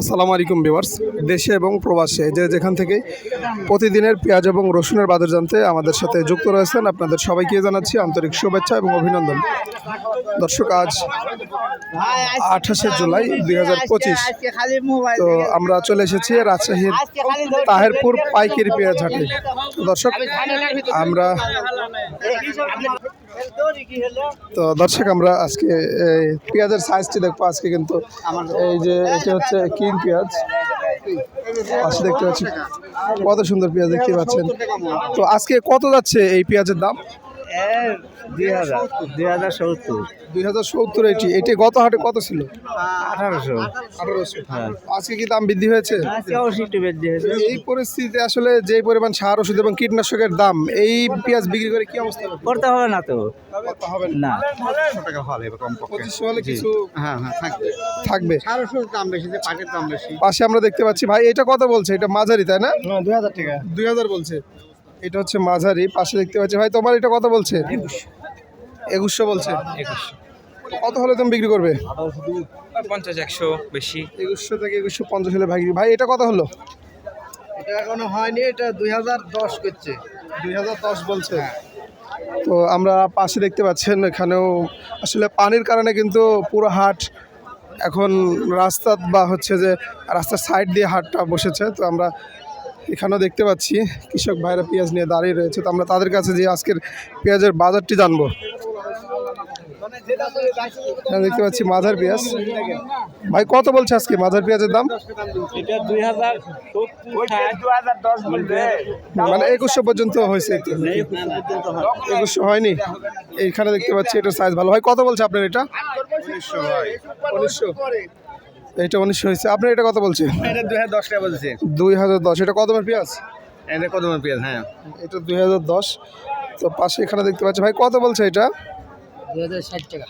আসসালামু আলাইকুম ভিউয়ার্স। দেশে এবং প্রবাসে যে যেখান থেকে প্রতিদিনের পেঁয়াজ এবং রসুনের বাজার জানতে আমাদের সাথে যুক্ত রয়েছেন আপনাদের সবাইকে জানাচ্ছি আন্তরিক শুভেচ্ছা এবং অভিনন্দন। দর্শক, আজ আঠাশে জুলাই দুই হাজার পঁচিশ। তো আমরা চলে এসেছি রাজশাহীর তাহেরপুর পাইকারি পেঁয়াজ হাটে। দর্শক, আমরা তো দর্শক, আমরা আজকে পেঁয়াজের সাইজটি দেখব। আজকে কিন্তু এই যে এটা হচ্ছে কিং পেঁয়াজ। পাশে দেখতে পাচ্ছি কত সুন্দর পেঁয়াজ দেখতে পাচ্ছেন। তো আজকে কত যাচ্ছে এই পেঁয়াজের দাম? দুই হাজার সত্তর। এটি এটি গত হাটে কত ছিল? আঠারোশো। আঠারোশো। হ্যাঁ। আজকে কি দাম বৃদ্ধি হয়েছে? এই পরিস্থিতিতে আসলে যে পরিমাণ সার ওষুধ এবং কীটনাশকের দাম এই পেঁয়াজ বিক্রি করে কি অবস্থা? করতে হবে না তো। করতে হবে না। না। পঁচিশশো হলে কিছু হ্যাঁ হ্যাঁ থাকবে। থাকবে। আঠারোশোর দাম বেশি পাটের দাম বেশি। পাশে আমরা দেখতে পাচ্ছি ভাই এটা কত বলছে? এটা মাঝারি তাই না দুই হাজার টাকা। দুই হাজার বলছে। এটা হচ্ছে মাঝারি পাশে দেখতে পাচ্ছি। ভাই তোমার এটা কত বলছে? একুশশো বলছে। কত হলে তুমি বিক্রি করবে? পঞ্চাশ একশো বেশি। একুশশো থেকে একুশশো পঞ্চাশ হলে ভাই ভাই এটা কত হলো? এটা এখনও হয়নি এটা দুই হাজার দশ করছে। দুই হাজার দশ বলছে। তো আমরা পাশে দেখতে পাচ্ছেন এখানেও আসলে পানির কারণে কিন্তু পুরো হাট এখন রাস্তা বা হচ্ছে যে রাস্তার সাইড দিয়ে হাটটা বসেছে। তো আমরা এখানেও দেখতে পাচ্ছি কৃষক ভাইরা পেঁয়াজ নিয়ে দাঁড়িয়ে রয়েছে। তো আমরা তাদের কাছে যে আজকের পেঁয়াজের বাজারটি জানব। দেখতে পাচ্ছি মাঝার পেঁয়াজ। ভাই কত বলছে আজকে মাঝার পেঁয়াজের দাম? মানে একুশশো পর্যন্ত হয়েছে একুশশো হয়নি। এইখানে দেখতে পাচ্ছি এটার সাইজ ভালো। হয় কত বলছে আপনার এটা? উনিশশো এটা উনিশশো হয়েছে। আপনি এটা কত বলছেন? এটা দুই হাজার দশ টাকা বলছে দুই হাজার দশ। এটা কত পেঁয়াজ? এটা কত পেঁয়াজ হ্যাঁ। এটা দুই হাজার দশ। তো পাশে এখানে দেখতে পাচ্ছি। ভাই কত বলছে এটা? দুই হাজার ষাট টাকা।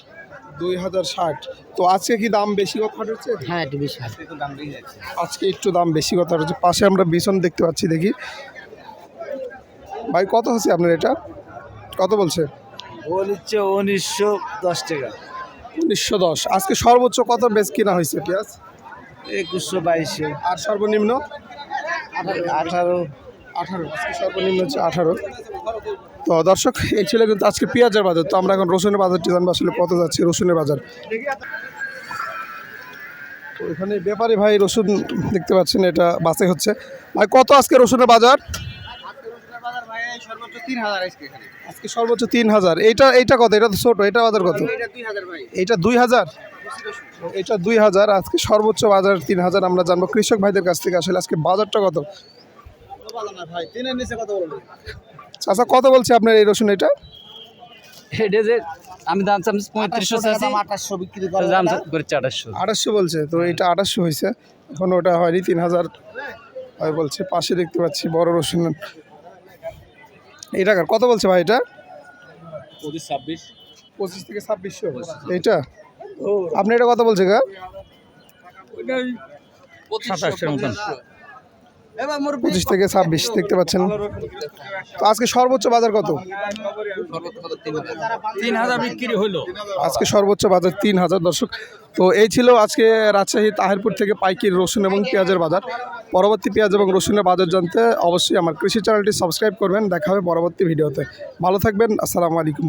দুই হাজার ষাট। তো আজকে কি দাম বেশি কথা হচ্ছে? হ্যাঁ একটু বেশি দাম বেশি আজকে একটু দাম বেশি কথা হচ্ছে। পাশে আমরা বিছন দেখতে পাচ্ছি দেখি। ভাই কত হচ্ছে আপনার এটা? কত বলছে? বলছে উনিশশো দশ টাকা। উনিশশো দশ। আজকে সর্বোচ্চ কত বেচ কিনা হয়েছে পেঁয়াজ? একুশশো বাইশে। আর সর্বনিম্ন? আঠারো। আঠারো। আজকে সর্বনিম্ন হচ্ছে আঠারো। তো দর্শক এই ছিল কিন্তু আজকে পেঁয়াজের বাজার। তো আমরা এখন রসুনের বাজারটি জানব আসলে কত যাচ্ছে রসুনের বাজার। তো এখানে ব্যাপারী ভাই রসুন দেখতে পাচ্ছেন এটা বাসে হচ্ছে। ভাই কত আজকে রসুনের বাজার? সর্বোচ্চ তিন হাজার আজকে এখানে। আজকে সর্বোচ্চ তিন হাজার। এইটা এইটা কত? এটা তো ছোটো এটা বাজার কত? এটা দুই হাজার এইটা দুই হাজার? এটা দুই হাজার আজকে সর্বোচ্চ বাজার তিন হাজার আমরা জানব কৃষক ভাইদের কাছ থেকে আসলে আজকে বাজারটা কত? ভাই তিনের নিচে কত বলব আচ্ছা কত বলছে আপনার এই রসুন এটা? এটা যে আমি দাম চাম পঁয়ত্রিশশো চাচ্ছি। আঠাশশো বিক্রি দাম করছে আঠাশশো আঠাশশো বলছে তো এটা আঠাশশো হয়েছে। এখন ওটা হয়নি তিন হাজার। হয় বলছে পাশে দেখতে পাচ্ছি বড় রসুন। এই টাকার কত বলছে ভাই এটা? পঁচিশ ছাব্বিশ। পঁচিশ থেকে ছাব্বিশশো। এইটা? আপনি এটা কত বলছে গা? সাতাশশোর মতন পঁচিশ থেকে ছাব্বিশ দেখতে পাচ্ছেন। তো আজকে সর্বোচ্চ বাজার কত? তিন হাজার বিক্রি হলো। আজকে সর্বোচ্চ বাজার তিন হাজার দর্শক। তো এই ছিল আজকে রাজশাহী তাহিরপুর থেকে পাইকির রসুন এবং পেঁয়াজের বাজার। পরবর্তী পেঁয়াজ এবং রসুনের বাজার জানতে অবশ্যই আমার কৃষি চ্যানেলটি সাবস্ক্রাইব করবেন। দেখা হবে পরবর্তী ভিডিওতে। ভালো থাকবেন। আসসালামু আলাইকুম।